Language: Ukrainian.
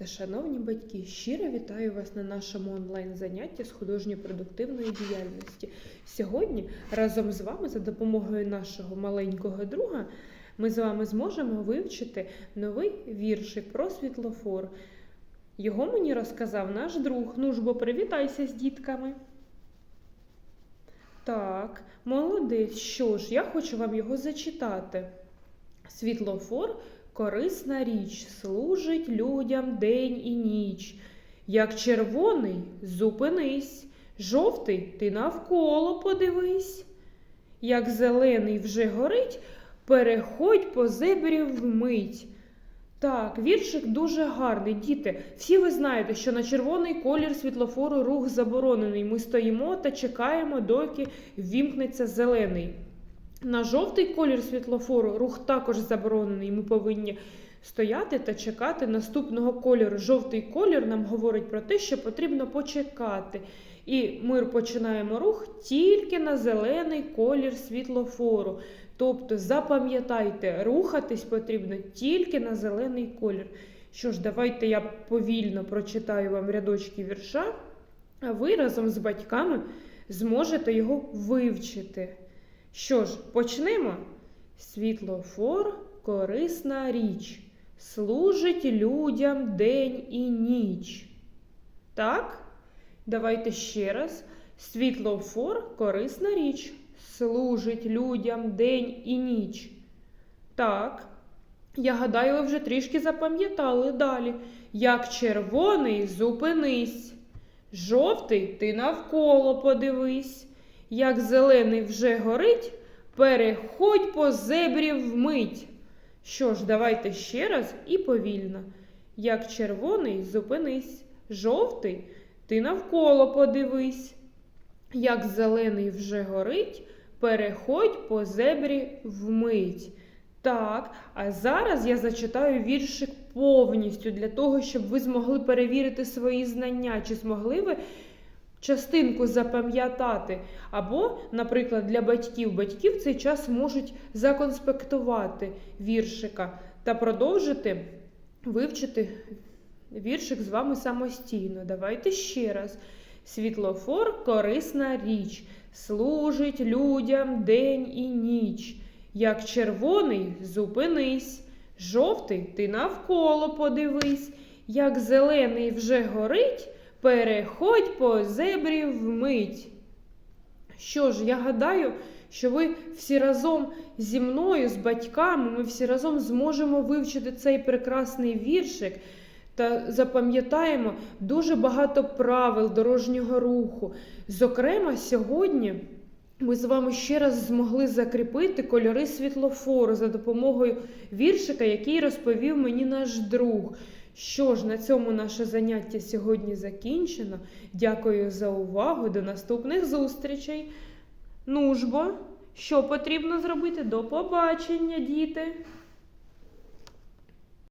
та шановні батьки, щиро вітаю вас на нашому онлайн-занятті з художньо-продуктивної діяльності. Сьогодні разом з вами, за допомогою нашого маленького друга, ми з вами зможемо вивчити новий віршик про світлофор. Його мені розказав наш друг. Ну ж бо привітайся з дітками. Так, молодець. Що ж, я хочу вам його зачитати. Світлофор корисна річ, служить людям день і ніч. Як червоний, зупинись, жовтий ти навколо подивись. Як зелений вже горить, переходь по зебрі вмить. Так, віршик дуже гарний, діти. Всі ви знаєте, що на червоний колір світлофору рух заборонений. Ми стоїмо та чекаємо, доки ввімкнеться зелений. На жовтий колір світлофору рух також заборонений. Ми повинні стояти та чекати наступного кольору. Жовтий колір нам говорить про те, що потрібно почекати. І ми починаємо рух тільки на зелений колір світлофору. Тобто запам'ятайте, рухатись потрібно тільки на зелений колір. Що ж, давайте я повільно прочитаю вам рядочки вірша, а ви разом з батьками зможете його вивчити. Що ж, почнемо? Світлофор корисна річ, служить людям день і ніч. Так? Давайте ще раз. Світлофор корисна річ, служить людям день і ніч. Так. Я гадаю, ви вже трішки запам'ятали далі. Як червоний, зупинись. Жовтий ти навколо подивись. Як зелений вже горить, переходь по зебрі вмить. Що ж, давайте ще раз і повільно. Як червоний, зупинись. Жовтий ти навколо подивись. Як зелений вже горить, переходь по зебрі вмить. Так, а зараз я зачитаю віршик повністю для того, щоб ви змогли перевірити свої знання, чи змогли ви частинку запам'ятати. Або, наприклад, для батьків. Батьки в цей час можуть законспектувати віршика та продовжити вивчити віршик з вами самостійно. Давайте ще раз. Світлофор корисна річ, служить людям день і ніч. Як червоний, зупинись, жовтий ти навколо подивись, як зелений вже горить, переходь по зебрі вмить. Що ж, я гадаю, що ви всі разом зі мною, з батьками, ми всі разом зможемо вивчити цей прекрасний віршик та запам'ятаємо дуже багато правил дорожнього руху. Зокрема, сьогодні. Ми з вами ще раз змогли закріпити кольори світлофору за допомогою віршика, який розповів мені наш друг. Що ж, на цьому наше заняття сьогодні закінчено. Дякую за увагу. До наступних зустрічей. Ну ж що потрібно зробити? До побачення, діти!